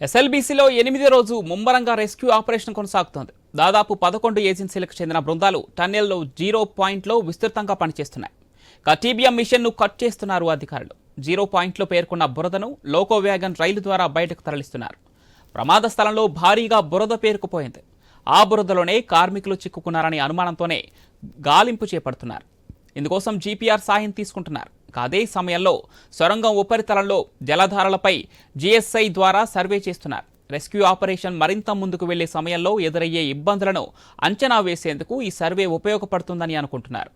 ఎస్ఎల్బీసీలో ఎనిమిదో రోజు ముమ్మరంగా రెస్క్యూ ఆపరేషన్ కొనసాగుతోంది. దాదాపు పదకొండు ఏజెన్సీలకు చెందిన బృందాలు టన్నెల్లో జీరో పాయింట్లో విస్తృతంగా పనిచేస్తున్నాయి. కటీబియా మిషన్ను కట్ చేస్తున్నారు అధికారులు. జీరో పాయింట్లో పేర్కొన్న బురదను లోకో వ్యాగన్ రైలు ద్వారా బయటకు తరలిస్తున్నారు. ప్రమాద స్థలంలో భారీగా బురద పేరుకుపోయింది. ఆ బురదలోనే కార్మికులు చిక్కుకున్నారనే అనుమానంతోనే గాలింపు చేపడుతున్నారు. ఇందుకోసం జీపీఆర్ సాయం తీసుకుంటున్నారు. అదే సమయంలో సొరంగం ఉపరితలంలో జలధారలపై జీఎస్ఐ ద్వారా సర్వే చేస్తున్నారు. రెస్క్యూ ఆపరేషన్ మరింత ముందుకు వెళ్ళే సమయంలో ఎదురయ్యే ఇబ్బందులను అంచనా వేసేందుకు ఈ సర్వే ఉపయోగపడుతుందని అనుకుంటున్నారు.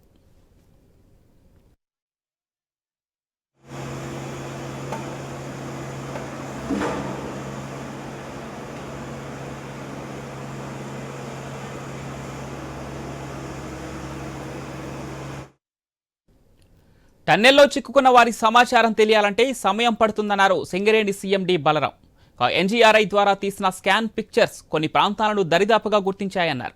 టన్నెల్లో చిక్కుకున్న వారి సమాచారం తెలియాలంటే సమయం పడుతుందన్నారు సింగరేణి సీఎండి బలరాం. ఎన్జీఆర్ఐ ద్వారా తీసిన స్కాన్ పిక్చర్స్ కొన్ని ప్రాంతాలను దరిదాపుగా గుర్తించాయన్నారు.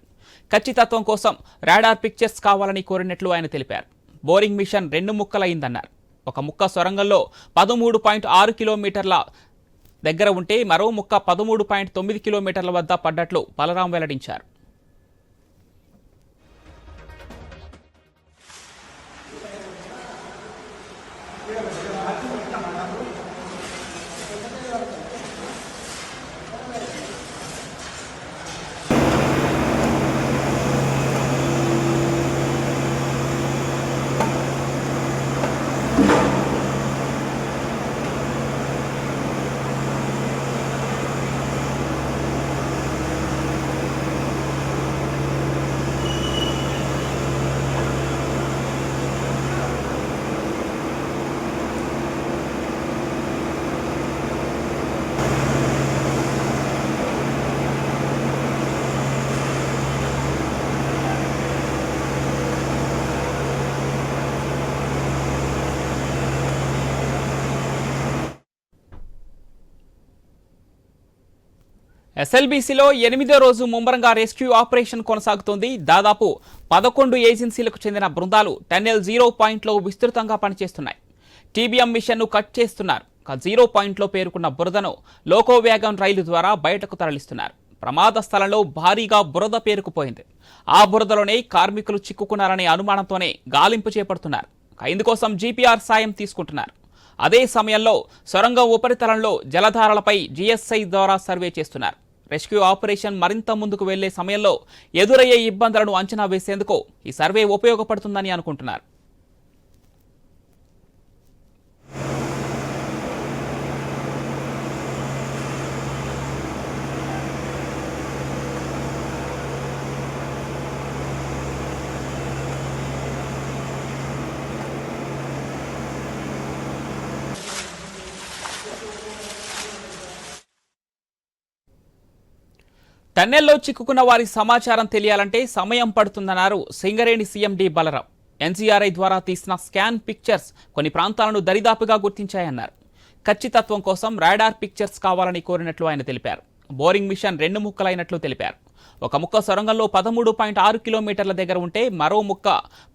ఖచ్చితత్వం కోసం రాడార్ పిక్చర్స్ కావాలని కోరినట్లు ఆయన తెలిపారు. బోరింగ్ మిషన్ రెండు ముక్కలయిందన్నారు ఒక ముక్క సొరంగంలో పదమూడు పాయింట్ ఆరు కిలోమీటర్ల దగ్గర ఉంటే మరో ముక్క పదమూడు పాయింట్ తొమ్మిది కిలోమీటర్ల వద్ద పడ్డట్లు బలరాం వెల్లడించారు. ఎస్ఎల్బీసీలో ఎనిమిదో రోజు ముమ్మరంగా రెస్క్యూ ఆపరేషన్ కొనసాగుతోంది. దాదాపు పదకొండు ఏజెన్సీలకు చెందిన బృందాలు టన్నెల్ జీరో పాయింట్లో విస్తృతంగా పనిచేస్తున్నాయి. టీబీఎం మిషన్ను కట్ చేస్తున్నారు. జీరో పాయింట్లో పేర్కొన్న బురదను లోకో రైలు ద్వారా బయటకు తరలిస్తున్నారు. ప్రమాద స్థలంలో భారీగా బురద పేరుకుపోయింది. ఆ బురదలోనే కార్మికులు చిక్కుకున్నారనే అనుమానంతోనే గాలింపు చేపడుతున్నారు. ఇందుకోసం జీపీఆర్ సాయం తీసుకుంటున్నారు. అదే సమయంలో సొరంగం ఉపరితలంలో జలధారలపై జీఎస్ఐ ద్వారా సర్వే చేస్తున్నారు. రెస్క్యూ ఆపరేషన్ మరింత ముందుకు వెళ్ళే సమయంలో ఎదురయ్యే ఇబ్బందులను అంచనా వేసేందుకు ఈ సర్వే ఉపయోగపడుతుందని అనుకుంటున్నారు. టన్నెల్లో చిక్కుకున్న వారి సమాచారం తెలియాలంటే సమయం పడుతుందన్నారు Singareni CM D Balaram. NCRI ద్వారా తీసిన స్కాన్ పిక్చర్స్ కొన్ని ప్రాంతాలను దరిదాపుగా గుర్తించాయన్నారు. ఖచ్చితత్వం కోసం రాడార్ పిక్చర్స్ కావాలని కోరినట్లు ఆయన తెలిపారు. బోరింగ్ మిషన్ రెండు ముక్కలైనట్లు తెలిపారు. ఒక ముక్క సొరంగంలో పదమూడు పాయింట్ ఆరు కిలోమీటర్ల దగ్గర ఉంటే మరో ముక్క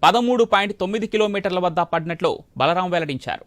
పదమూడు పాయింట్ తొమ్మిది కిలోమీటర్ల వద్ద పడినట్లు బలరాం వెల్లడించారు.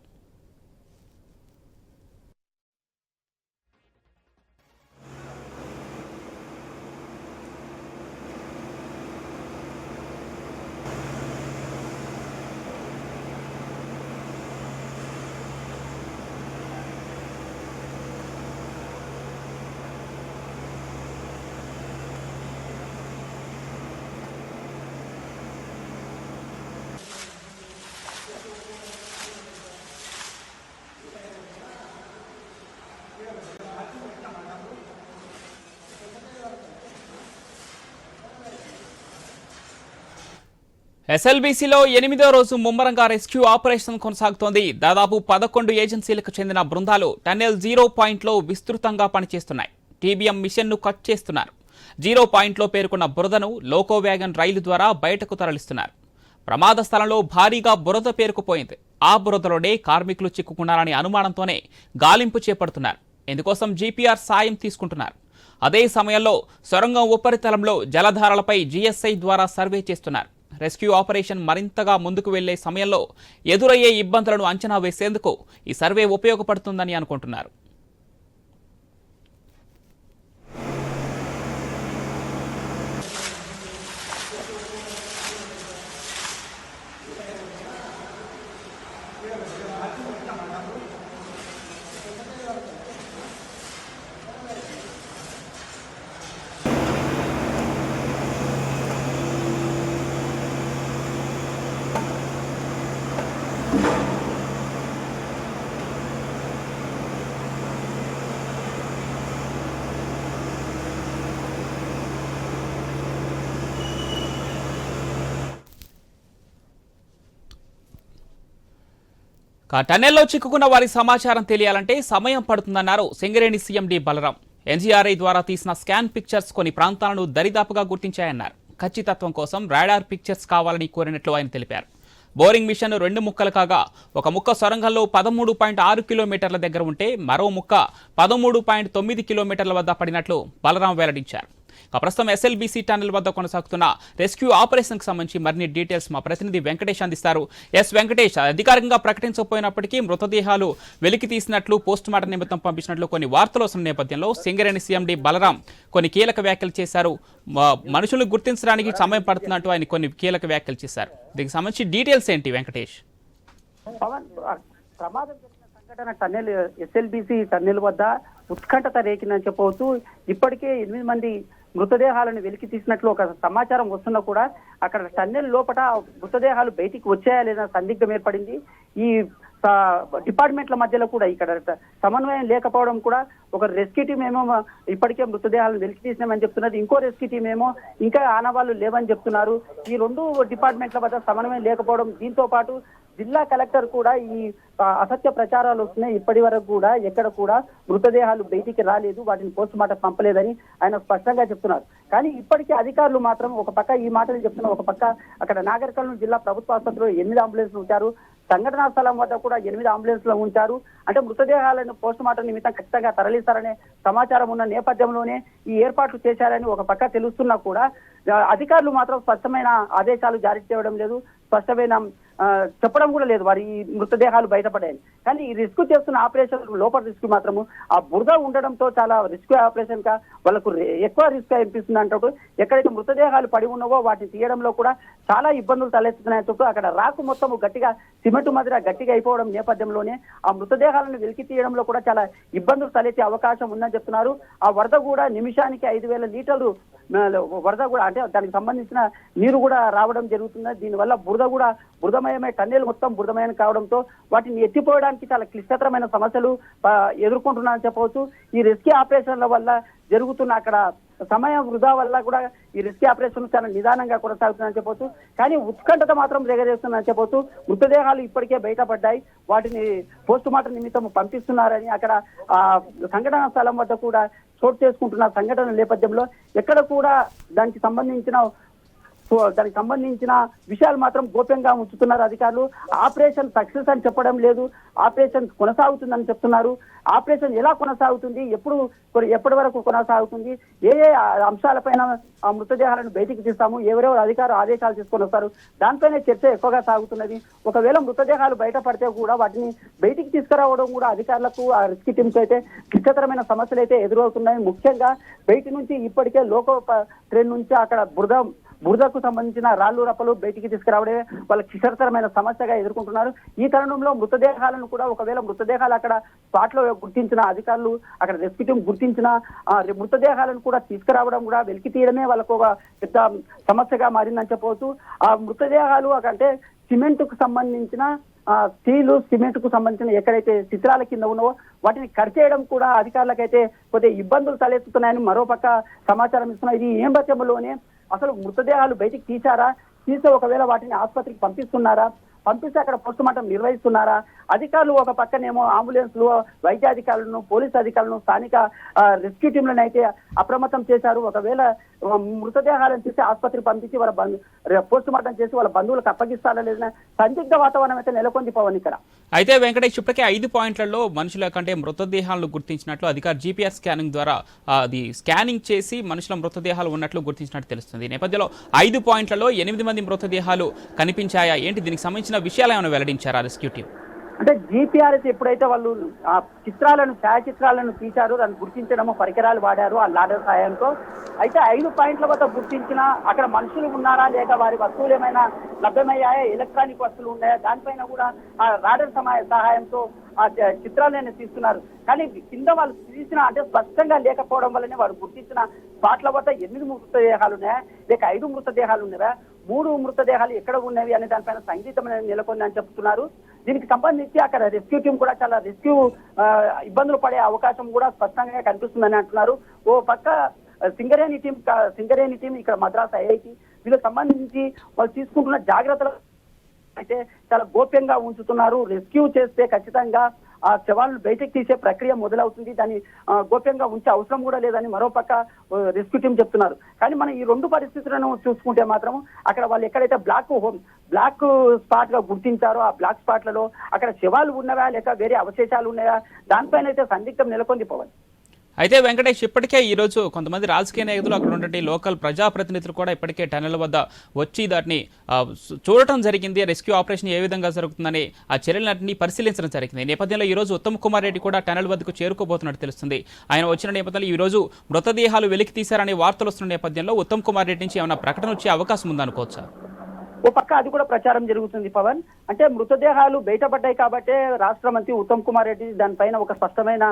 ఎస్ఎల్బీసీలో ఎనిమిదో రోజు ముమ్మరంగా రెస్క్యూ ఆపరేషన్ కొనసాగుతోంది. దాదాపు పదకొండు ఏజెన్సీలకు చెందిన బృందాలు టన్నెల్ జీరో పాయింట్లో విస్తృతంగా పనిచేస్తున్నాయి. టీబీఎం మిషన్ను కట్ చేస్తున్నారు. జీరో పాయింట్లో పేర్కొన్న బురదను లోకో వ్యాగన్ రైలు ద్వారా బయటకు తరలిస్తున్నారు. ప్రమాద స్థలంలో భారీగా బురద పేరుకుపోయింది. ఆ బురదలోనే కార్మికులు చిక్కుకున్నారనే అనుమానంతోనే గాలింపు చేపడుతున్నారు. ఇందుకోసం జీపీఆర్ సాయం తీసుకుంటున్నారు. అదే సమయంలో సొరంగం ఉపరితలంలో జలధారలపై జీఎస్ఐ ద్వారా సర్వే చేస్తున్నారు. రెస్క్యూ ఆపరేషన్ మరింతగా ముందుకు వెళ్ళే సమయంలో ఎదురయ్యే ఇబ్బందులను అంచనా వేసేందుకు ఈ సర్వే ఉపయోగపడుతుందని అనుకుంటున్నారు. టన్నెల్లో చిక్కుకున్న వారి సమాచారం తెలియాలంటే సమయం పడుతుందన్నారు సింగరేణి సీఎండి బలరాం. ఎన్జీఆర్ఐ ద్వారా తీసిన స్కాన్ పిక్చర్స్ కొన్ని ప్రాంతాలను దరిదాపుగా గుర్తించాయన్నారు. ఖచ్చితత్వం కోసం రాడార్ పిక్చర్స్ కావాలని కోరినట్లు ఆయన తెలిపారు. బోరింగ్ మిషన్ రెండు ముక్కలు కాగా ఒక ముక్క సొరంగంలో పదమూడు పాయింట్ ఆరు కిలోమీటర్ల దగ్గర ఉంటే మరో ముక్క పదమూడు పాయింట్ తొమ్మిది కిలోమీటర్ల వద్ద పడినట్లు బలరాం వెల్లడించారు. ప్రస్తుతం ఎస్ఎల్బీసీ టన్నెల్ వద్ద కొనసాగుతున్న రెస్క్యూ ఆపరేషన్కి సంబంధించి మరిన్ని డీటెయిల్స్ మా ప్రతినిధి వెంకటేష్ అందిస్తారు. ఎస్ వెంకటేష్ అధికారికంగా ప్రకటించకపోయినప్పటికీ మృతదేహాలు వెలికి తీసినట్లు పోస్ట్ మార్టం నిమిత్తం పంపించినట్లు కొన్ని వార్తలు వస్తున్న నేపథ్యంలో సింగరేణి సీఎండి బలరాం కొన్ని కీలక వ్యాఖ్యలు చేశారు. మనుషులు గుర్తించడానికి సమయం పడుతున్నట్టు ఆయన కొన్ని కీలక వ్యాఖ్యలు చేశారు. దీనికి సంబంధించి డీటెయిల్స్ ఏంటి వెంకటేష్? ప్రమాదం జరిగిన సంఘటన టన్నెల్ ఎస్ఎల్బిసి టన్నెల్ వద్ద ఉత్కంఠత రేకిందని చెప్పవచ్చు. ఇప్పటికే ఎనిమిది మంది మృతదేహాలను వెలికి తీసినట్లు ఒక సమాచారం వస్తున్నా కూడా అక్కడ టన్నెల్ లోపల మృతదేహాలు బయటికి వచ్చాయా లేదా సందిగ్ధం ఏర్పడింది. ఈ డిపార్ట్మెంట్ల మధ్యలో కూడా ఇక్కడ సమన్వయం లేకపోవడం కూడా ఒక రెస్క్యూ టీం ఏమో ఇప్పటికే మృతదేహాలను వెలికి తీసినామని చెప్తున్నారు ఇంకో రెస్క్యూ టీం ఏమో ఇంకా ఆనవాళ్ళు లేవని చెప్తున్నారు. ఈ రెండు డిపార్ట్మెంట్ల వద్ద సమన్వయం లేకపోవడం దీంతో పాటు జిల్లా కలెక్టర్ కూడా ఈ అసత్య ప్రచారాలు వస్తున్నాయి. ఇప్పటి వరకు కూడా ఎక్కడ కూడా మృతదేహాలు బయటికి రాలేదు. వాటిని పోస్ట్ మార్టం పంపలేదని ఆయన స్పష్టంగా చెప్తున్నారు. కానీ ఇప్పటికీ అధికారులు మాత్రం ఒక పక్క ఈ మాటలు చెప్తున్నారు ఒక పక్క అక్కడ నాగరికర్నూలు జిల్లా ప్రభుత్వ ఆసుపత్రిలో ఎనిమిది అంబులెన్స్లు ఉంచారు. సంఘటనా స్థలం వద్ద కూడా ఎనిమిది అంబులెన్స్లు ఉంచారు. అంటే మృతదేహాలను పోస్ట్ మార్టం నిమిత్తం ఖచ్చితంగా తరలిస్తారనే సమాచారం ఉన్న నేపథ్యంలోనే ఈ ఏర్పాట్లు చేశారని ఒక పక్క తెలుస్తున్నా కూడా అధికారులు మాత్రం స్పష్టమైన ఆదేశాలు జారీ చేయడం లేదు. స్పష్టమైన చెప్పడం కూడా లేదు. వారి ఈ మృతదేహాలు బయటపడాయని కానీ ఈ రిస్క్ చేస్తున్న ఆపరేషన్ లోపల రిస్క్ మాత్రము ఆ బురద ఉండడంతో చాలా రిస్క్ ఆపరేషన్గా వాళ్ళకు ఎక్కువ రిస్క్ అనిపిస్తుంది అంటూ ఎక్కడైతే మృతదేహాలు పడి ఉన్నవో వాటిని తీయడంలో కూడా చాలా ఇబ్బందులు తలెత్తుతున్నాయంటూ అక్కడ రాకు మొత్తం గట్టిగా సిమెంట్ మధ్య గట్టిగా అయిపోవడం నేపథ్యంలోనే ఆ మృతదేహాలను వెలికి తీయడంలో కూడా చాలా ఇబ్బందులు తలెత్తే అవకాశం ఉందని చెప్తున్నారు. ఆ వరద కూడా నిమిషానికి ఐదు వేల లీటర్లు వరద కూడా అంటే దానికి సంబంధించిన నీరు కూడా రావడం జరుగుతుంది. దీనివల్ల బురద కూడా బురదమయమే టన్నెల్ మొత్తం బురదమయం కావడంతో వాటిని ఎత్తిపోవడానికి చాలా క్లిష్టతరమైన సమస్యలు ఎదుర్కొంటున్నా అని చెప్పవచ్చు. ఈ రెస్క్యూ ఆపరేషన్ల వల్ల జరుగుతున్న అక్కడ సమయం వృధా వల్ల కూడా ఈ రెస్క్యూ ఆపరేషన్ చాలా నిదానంగా కొనసాగుతుందని చెప్పవచ్చు. కానీ ఉత్కంఠత మాత్రం రేగజేస్తుందని చెప్పవచ్చు. మృతదేహాలు ఇప్పటికే బయటపడ్డాయి. వాటిని పోస్ట్ మార్టం నిమిత్తం పంపిస్తున్నారని అక్కడ ఆ సంఘటన స్థలం వద్ద కూడా చోటు చేసుకుంటున్న సంఘటన నేపథ్యంలో ఎక్కడ కూడా దానికి సంబంధించిన దానికి సంబంధించిన విషయాలు మాత్రం గోప్యంగా ఉంచుతున్నారు అధికారులు. ఆపరేషన్ సక్సెస్ అని చెప్పడం లేదు. ఆపరేషన్ కొనసాగుతుందని చెప్తున్నారు. ఆపరేషన్ ఎలా కొనసాగుతుంది? ఎప్పుడు ఎప్పటి వరకు కొనసాగుతుంది? ఏ ఏ అంశాలపైన మృతదేహాలను బయటికి తీస్తాము? ఎవరెవరు అధికారులు ఆదేశాలు తీసుకొని వస్తారు? దానిపైనే చర్చ ఎక్కువగా సాగుతున్నది. ఒకవేళ మృతదేహాలు బయటపడితే కూడా వాటిని బయటికి తీసుకురావడం కూడా అధికారులకు ఆ రిస్క్ టీమ్స్ అయితే క్లిష్టతరమైన సమస్యలు అయితే ఎదురవుతున్నాయి. ముఖ్యంగా బయట నుంచి ఇప్పటికే లోకో ట్రైన్ నుంచి అక్కడ బురద బురదకు సంబంధించిన రాళ్ళు రప్పలు బయటికి తీసుకురావడమే వాళ్ళ క్లిష్టతరమైన సమస్యగా ఎదుర్కొంటున్నారు. ఈ తరుణంలో మృతదేహాలను కూడా ఒకవేళ మృతదేహాలు అక్కడ స్పాట్లో గుర్తించిన అధికారులు అక్కడ రెస్క్యూ గుర్తించిన మృతదేహాలను కూడా తీసుకురావడం కూడా వెలికి తీయడమే వాళ్ళకు ఒక పెద్ద సమస్యగా మారిందని చెప్పవచ్చు. ఆ మృతదేహాలు అంటే సిమెంట్కు సంబంధించిన స్టీలు సిమెంట్కు సంబంధించిన ఎక్కడైతే చిత్రాల కింద ఉన్నావో వాటిని కట్ చేయడం కూడా అధికారులకైతే కొద్దిగా ఇబ్బందులు తలెత్తుతున్నాయని మరోపక్క సమాచారం ఇస్తున్నారు ఇది ఏం బత్యంలోనే అసలు మృతదేహాలు బయటికి తీశారా? తీసే ఒకవేళ వాటిని ఆసుపత్రికి పంపిస్తున్నారా? పంపిస్తే అక్కడ పోస్ట్ మార్టం నిర్వహిస్తున్నారా? అధికారులు ఒక పక్కనేమో అంబులెన్స్లు వైద్యాధికారులను పోలీస్ అధికారులను స్థానిక రెస్క్యూ టీంలను అయితే అప్రమత్తం చేశారు. ఒకవేళ మృతదేహాలను తీసి ఆసుపత్రికి పంపించి వాళ్ళ బంధు పోస్ట్ మార్టం చేసి వాళ్ళ బంధువులకు అప్పగిస్తారా లేదా? సందిగ్ధ వాతావరణం అయితే నెలకొంది పవన్ ఇక్కడ. అయితే వెంకటేష్ ఇప్పటికే ఐదు పాయింట్లలో మనుషుల కంటే మృతదేహాలను గుర్తించినట్లు అధికారి జీపీఆర్ స్కానింగ్ ద్వారా అది స్కానింగ్ చేసి మనుషుల మృతదేహాలు ఉన్నట్లు గుర్తించినట్టు తెలుస్తుంది. నేపథ్యంలో ఐదు పాయింట్లలో ఎనిమిది మంది మృతదేహాలు కనిపించాయా? ఏంటి? దీనికి సంబంధించిన విషయాలు ఏమైనా వెల్లడించారా రెస్క్యూ టీం? అంటే జీపీఆర్ఎస్ ఎప్పుడైతే వాళ్ళు ఆ చిత్రాలను ఛాయాచిత్రాలను తీశారో దాన్ని గుర్తించడము పరికరాలు వాడారు ఆ లాడర్ సహాయంతో అయితే ఐదు పాయింట్ల వద్ద గుర్తించిన అక్కడ మనుషులు ఉన్నారా లేక వారి వస్తువులు ఏమైనా లభ్యమయ్యాయా ఎలక్ట్రానిక్ వస్తువులు ఉన్నాయా దానిపైన కూడా ఆ రాడర్ సమయ సహాయంతో ఆ చ- చిత్రాలను తీస్తున్నారు. కానీ కింద వాళ్ళు తీసిన అంటే స్పష్టంగా లేకపోవడం వల్లనే వారు గుర్తించిన స్పాట్ల వద్ద ఎనిమిది మృతదేహాలు ఉన్నాయా లేక ఐదు మృతదేహాలు ఉన్నాయా మూడు మృతదేహాలు ఎక్కడ ఉన్నవి అనే దానిపైన సంగీతం అనేది నెలకొందని చెప్తున్నారు. దీనికి సంబంధించి అక్కడ రెస్క్యూ టీం కూడా చాలా రెస్క్యూ ఇబ్బందులు పడే అవకాశం కూడా స్పష్టంగా కనిపిస్తుందని అంటున్నారు. ఓ పక్క సింగరేణి టీం సింగరేణి టీం ఇక్కడ మద్రాస్ ఐఐటి వీళ్ళకి సంబంధించి వాళ్ళు తీసుకుంటున్న జాగ్రత్తలు అయితే చాలా గోప్యంగా ఉంచుతున్నారు. రెస్క్యూ చేస్తే ఖచ్చితంగా ఆ శవాలను బయటకు తీసే ప్రక్రియ మొదలవుతుంది. దాన్ని గోప్యంగా ఉంచే అవసరం కూడా లేదని మరోపక్క రెస్క్యూ టీం చెప్తున్నారు. కానీ మనం ఈ రెండు పరిస్థితులను చూసుకుంటే మాత్రం అక్కడ వాళ్ళు ఎక్కడైతే బ్లాక్ హోమ్ బ్లాక్ స్పాట్గా గుర్తించారో ఆ బ్లాక్ స్పాట్లలో అక్కడ శవాలు ఉన్నవా లేక వేరే అవశేషాలు ఉన్నాయా దానిపైన అయితే సందిగ్ధం నెలకొంది పవన్. అయితే వెంకటేష్ ఇప్పటికే ఈరోజు కొంతమంది రాజకీయ నాయకులు అక్కడ ఉన్నటువంటి లోకల్ ప్రజాప్రతినిధులు కూడా ఇప్పటికే టనెల్ వద్ద వచ్చి దాన్ని చూడటం జరిగింది. రెస్క్యూ ఆపరేషన్ ఏ విధంగా జరుగుతుందని ఆ చర్యలన్నింటినీ పరిశీలించడం జరిగింది. నేపథ్యంలో ఈ రోజు ఉత్తమ్ కుమార్ రెడ్డి కూడా టనెల్ వద్దకు చేరుకోబోతున్నట్టు తెలుస్తుంది. ఆయన వచ్చిన నేపథ్యంలో ఈరోజు మృతదేహాలు వెలికి తీశారనే వార్తలు వస్తున్న నేపథ్యంలో ఉత్తమ్ కుమార్ రెడ్డి నుంచి ఏమైనా ప్రకటన వచ్చే అవకాశం ఉందనుకోవచ్చా? ఓ పక్క అది కూడా ప్రచారం జరుగుతుంది పవన్. అంటే మృతదేహాలు బయటపడ్డాయి కాబట్టే రాష్ట్ర మంత్రి ఉత్తమ్ కుమార్ రెడ్డి దానిపైన ఒక స్పష్టమైన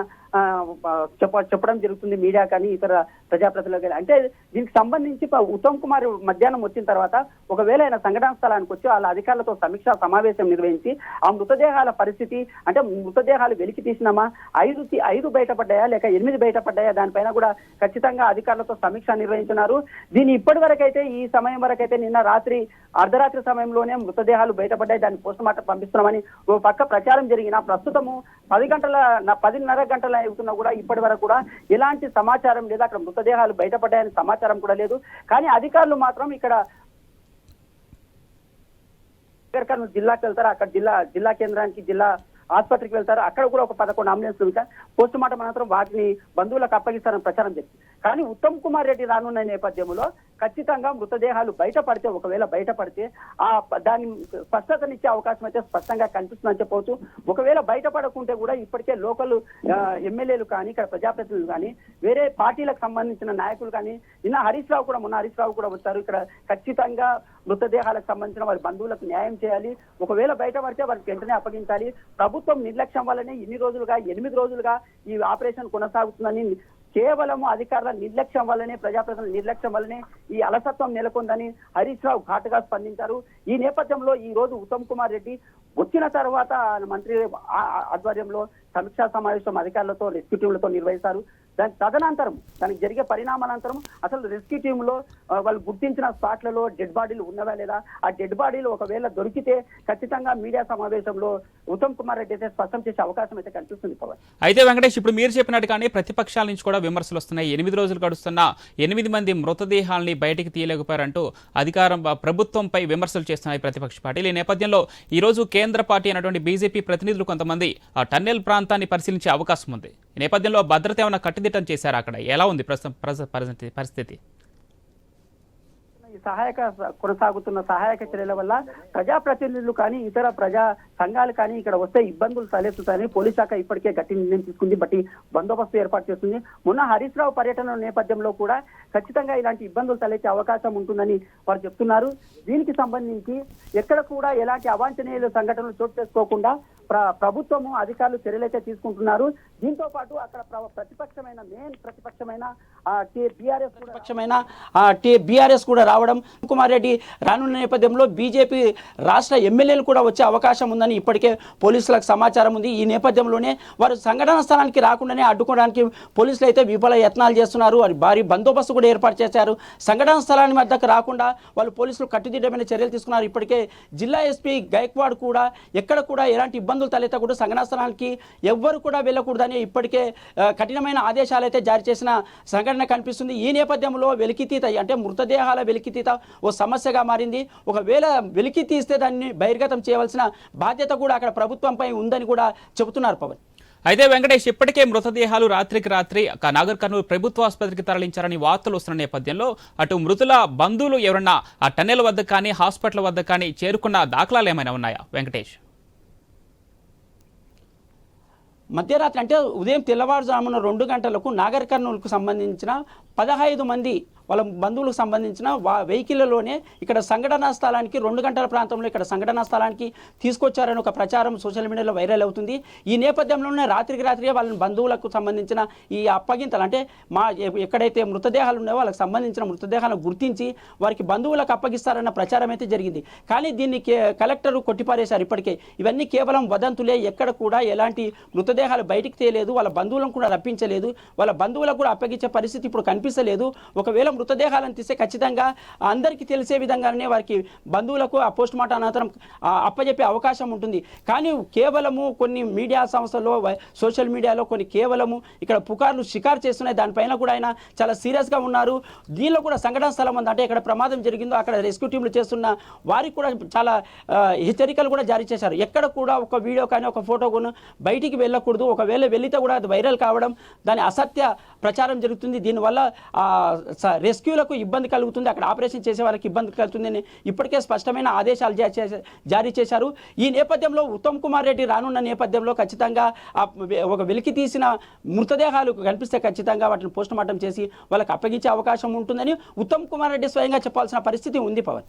చెప్ప చెప్పడం జరుగుతుంది మీడియా కానీ ఇతర ప్రజాప్రతినిధులు కానీ. అంటే దీనికి సంబంధించి ఉత్తమ్ కుమార్ మధ్యాహ్నం వచ్చిన తర్వాత ఒకవేళ ఆయన సంఘటన స్థలానికి వచ్చి వాళ్ళ అధికారులతో సమీక్ష సమావేశం నిర్వహించి ఆ మృతదేహాల పరిస్థితి అంటే మృతదేహాలు వెలికి తీసినామా ఐదు ఐదు బయటపడ్డాయా లేక ఎనిమిది బయటపడ్డాయా దానిపైన కూడా ఖచ్చితంగా అధికారులతో సమీక్ష నిర్వహించున్నారు దీని ఇప్పటి వరకైతే ఈ సమయం వరకైతే నిన్న రాత్రి అర్ధ అర్ధరాత్రి సమయంలోనే మృతదేహాలు బయటపడ్డాయి. దాన్ని పోస్ట్ మార్టం పంపిస్తున్నామని ఓ పక్క ప్రచారం జరిగిన ప్రస్తుతము పది గంటల పదిన్నర గంటల అవుతున్నా కూడా ఇప్పటి వరకు కూడా ఎలాంటి సమాచారం లేదు. అక్కడ మృతదేహాలు బయటపడ్డాయని సమాచారం కూడా లేదు. కానీ అధికారులు మాత్రం ఇక్కడ జిల్లాకి వెళ్తారు? అక్కడ జిల్లా జిల్లా కేంద్రానికి జిల్లా ఆసుపత్రికి వెళ్తారు? అక్కడ కూడా ఒక పదకొండు అంబులెన్స్లు ఉంటాయి. పోస్ట్ మార్టం అనంతరం వాటిని బంధువులకు అప్పగిస్తారని ప్రచారం జరిగింది. కానీ ఉత్తమ్ కుమార్ రెడ్డి రానున్న నేపథ్యంలో ఖచ్చితంగా మృతదేహాలు బయటపడితే ఒకవేళ బయటపడితే ఆ దాని స్పష్టతనిచ్చే అవకాశం అయితే స్పష్టంగా కనిపిస్తుందని చెప్పవచ్చు. ఒకవేళ బయటపడకుంటే కూడా ఇప్పటికే లోకల్ ఎమ్మెల్యేలు కానీ ఇక్కడ ప్రజాప్రతినిధులు కానీ వేరే పార్టీలకు సంబంధించిన నాయకులు కానీ నిన్న హరీష్ రావు కూడా మొన్న హరీష్ రావు కూడా వచ్చారు. ఇక్కడ ఖచ్చితంగా మృతదేహాలకు సంబంధించిన వారి బంధువులకు న్యాయం చేయాలి. ఒకవేళ బయటపడితే వారికి వెంటనే అప్పగించాలి. ప్రభుత్వం నిర్లక్ష్యం వల్లనే ఇన్ని రోజులుగా ఎనిమిది రోజులుగా ఈ ఆపరేషన్ కొనసాగుతుందని కేవలం అధికారుల నిర్లక్ష్యం వల్లనే ప్రజాప్రతినిధుల నిర్లక్ష్యం వల్లనే ఈ అలసత్వం నెలకొందని హరీష్ రావు ఘాటుగా స్పందించారు. ఈ నేపథ్యంలో ఈ రోజు ఉత్తమ్ కుమార్ రెడ్డి వచ్చిన తర్వాత మంత్రి ఆ- ఆధ్వర్యంలో సమీక్షా సమావేశం అధికారులతో రెస్క్యూ టీంలతో నిర్వహిస్తారు. దాని తదనంతరం దానికి జరిగే పరిణామానంతరం అసలు రెస్క్యూ టీంలో వాళ్ళు గుర్తించిన స్పాట్లలో డెడ్ బాడీలు ఉన్నవా లేదా? ఆ డెడ్ బాడీలు ఒకవేళ దొరికితే ఖచ్చితంగా మీడియా సమావేశంలో ఉత్తమ్ కుమార్ రెడ్డి అయితే స్పష్టం చేసే అవకాశం అయితే కనిపిస్తుంది పవన్. అయితే వెంకటేష్ ఇప్పుడు మీరు చెప్పినట్టుగానే ప్రతిపక్షాల నుంచి కూడా విమర్శలు వస్తున్నాయి. ఎనిమిది రోజులు గడుస్తున్న ఎనిమిది మంది మృతదేహాల్ని బయటికి తీయలేకపోయారంటూ అధికారం ప్రభుత్వంపై విమర్శలు చేస్తున్నాయి ప్రతిపక్ష పార్టీలు. ఈ నేపథ్యంలో ఈ రోజు కేంద్ర పార్టీ అయినటువంటి బీజేపీ ప్రతినిధులు కొంతమంది ఆ టన్నెల్ ప్రాంతాన్ని పరిశీలించే అవకాశం ఉంది. ఈ నేపథ్యంలో భద్రత ఏమైనా కట్టుదిట్టు చేశారు అక్కడ. ఎలా ఉంది ప్రస్తుతం పరిస్థితి సహాయక కొనసాగుతున్న సహాయక చర్యల వల్ల ప్రజాప్రతినిధులు కానీ ఇతర ప్రజా సంఘాలు కానీ ఇక్కడ వస్తే ఇబ్బందులు తలెత్తుతాయని పోలీస్ శాఖ ఇప్పటికే గట్టి నిర్ణయం తీసుకుంది. బట్టి బందోబస్తు ఏర్పాటు చేస్తుంది. మొన్న హరీష్ రావు పర్యటన నేపథ్యంలో కూడా ఖచ్చితంగా ఇలాంటి ఇబ్బందులు తలెత్తే అవకాశం ఉంటుందని వారు చెప్తున్నారు. దీనికి సంబంధించి ఎక్కడ కూడా ఎలాంటి అవాంఛనీయ సంఘటనలు చోటు చేసుకోకుండా ప్రభుత్వము అధికారులు చర్యలైతే తీసుకుంటున్నారు. దీంతో పాటు అక్కడ ప్ర- ప్రతిపక్షమైన మెయిన్ ప్రతిపక్షమైన బీఆర్ఎస్ ప్రతిపక్షమైన బీఆర్ఎస్ కూడా రావడం కుమార్ రెడ్డి రానున్న నేపథ్యంలో బీజేపీ రాష్ట్ర ఎమ్మెల్యేలు కూడా వచ్చే అవకాశం ఉందని ఇప్పటికే పోలీసులకు సమాచారం ఉంది. ఈ నేపథ్యంలోనే వారు సంఘటన స్థలానికి రాకుండానే అడ్డుకోవడానికి పోలీసులు అయితే విఫల యత్నాలు చేస్తున్నారు. వారి భారీ బందోబస్తు కూడా ఏర్పాటు చేశారు. సంఘటన స్థలాన్ని మధ్యకు రాకుండా వాళ్ళు పోలీసులు కట్టుదిట్టమైన చర్యలు తీసుకున్నారు. ఇప్పటికే జిల్లా ఎస్పీ గైక్వాడ్ కూడా ఎక్కడ కూడా ఎలాంటి ఇబ్బంది ఇబ్బందులు తలెత్తకూడదు. సంఘటన ఎవ్వరు కూడా వెళ్ళకూడదని ఇప్పటికే కఠినమైన ఆదేశాలు అయితే జారీ చేసిన సంఘటన కనిపిస్తుంది. ఈ నేపథ్యంలో వెలికితీత అంటే మృతదేహాల వెలికితీత ఓ సమస్యగా మారింది. ఒకవేళ వెలికి తీస్తే దాన్ని బహిర్గతం చేయవలసిన బాధ్యత కూడా అక్కడ ప్రభుత్వంపై ఉందని కూడా చెబుతున్నారు పవన్. అయితే వెంకటేష్ ఇప్పటికే మృతదేహాలు రాత్రికి రాత్రి నాగర్ కర్నూలు ప్రభుత్వ ఆసుపత్రికి తరలించారని వార్తలు వస్తున్న నేపథ్యంలో. అటు మృతుల బంధువులు ఎవరన్నా ఆ టన్నెల వద్ద కానీ హాస్పిటల్ వద్ద కానీ చేరుకున్న దాఖలాలు ఏమైనా ఉన్నాయా? వెంకటేష్. మధ్యరాత్రి అంటే ఉదయం తెల్లవారుజామున రెండు గంటలకు నాగర్ కర్నూలుకు సంబంధించిన పదహైదు మంది వాళ్ళ బంధువులకు సంబంధించిన వా వెహికల్లోనే ఇక్కడ సంఘటనా స్థలానికి రెండు గంటల ప్రాంతంలో ఇక్కడ సంఘటనా స్థలానికి తీసుకొచ్చారని ఒక ప్రచారం సోషల్ మీడియాలో వైరల్ అవుతుంది. ఈ నేపథ్యంలోనే రాత్రికి రాత్రి వాళ్ళ బంధువులకు సంబంధించిన ఈ అప్పగింతలు అంటే మా ఎక్కడైతే మృతదేహాలు ఉన్నాయో వాళ్ళకి సంబంధించిన మృతదేహాలను గుర్తించి వారికి బంధువులకు అప్పగిస్తారన్న ప్రచారం అయితే జరిగింది. కానీ దీన్ని కలెక్టర్ కొట్టిపారేశారు ఇప్పటికే. ఇవన్నీ కేవలం వదంతులే. ఎక్కడ కూడా ఎలాంటి మృతదేహాలు బయటికి తేలేదు. వాళ్ళ బంధువులను కూడా రప్పించలేదు. వాళ్ళ బంధువులకు కూడా అప్పగించే పరిస్థితి ఇప్పుడు కనిపించలేదు ఒకవేళ మృతదేహాలను తీస్తే ఖచ్చితంగా అందరికీ తెలిసే విధంగానే వారికి బంధువులకు ఆ పోస్ట్ మార్టం అనంతరం అప్పజెప్పే అవకాశం ఉంటుంది. కానీ కేవలము కొన్ని మీడియా సంస్థల్లో సోషల్ మీడియాలో కొన్ని కేవలము ఇక్కడ పుకార్లు షికారు చేస్తున్నాయి. దానిపైన కూడా ఆయన చాలా సీరియస్గా ఉన్నారు. దీనిలో కూడా సంఘటన స్థలం ఉంది. అంటే ఇక్కడ ప్రమాదం జరిగిందో అక్కడ రెస్క్యూ టీంలు చేస్తున్న వారికి కూడా చాలా హెచ్చరికలు కూడా జారీ చేశారు. ఎక్కడ కూడా ఒక వీడియో కానీ ఒక ఫోటో కూడా బయటికి వెళ్ళకూడదు. ఒకవేళ వెళితే కూడా అది వైరల్ కావడం దాని అసత్య ప్రచారం జరుగుతుంది. దీనివల్ల స- రెస్క్యూలకు ఇబ్బంది కలుగుతుంది అక్కడ ఆపరేషన్ చేసే వాళ్ళకి ఇబ్బంది కలుగుతుంది అని ఇప్పటికే స్పష్టమైన ఆదేశాలు జారీ చేశారు. ఈ నేపథ్యంలో ఉత్తమ్ కుమార్ రెడ్డి రానున్న నేపథ్యంలో ఖచ్చితంగా ఒక వెలికి తీసిన మృతదేహాలు కనిపిస్తే ఖచ్చితంగా వాటిని పోస్టుమార్టం చేసి వాళ్ళకి అప్పగించే అవకాశం ఉంటుందని ఉత్తమ్ కుమార్ రెడ్డి స్వయంగా చెప్పాల్సిన పరిస్థితి ఉంది పవన్.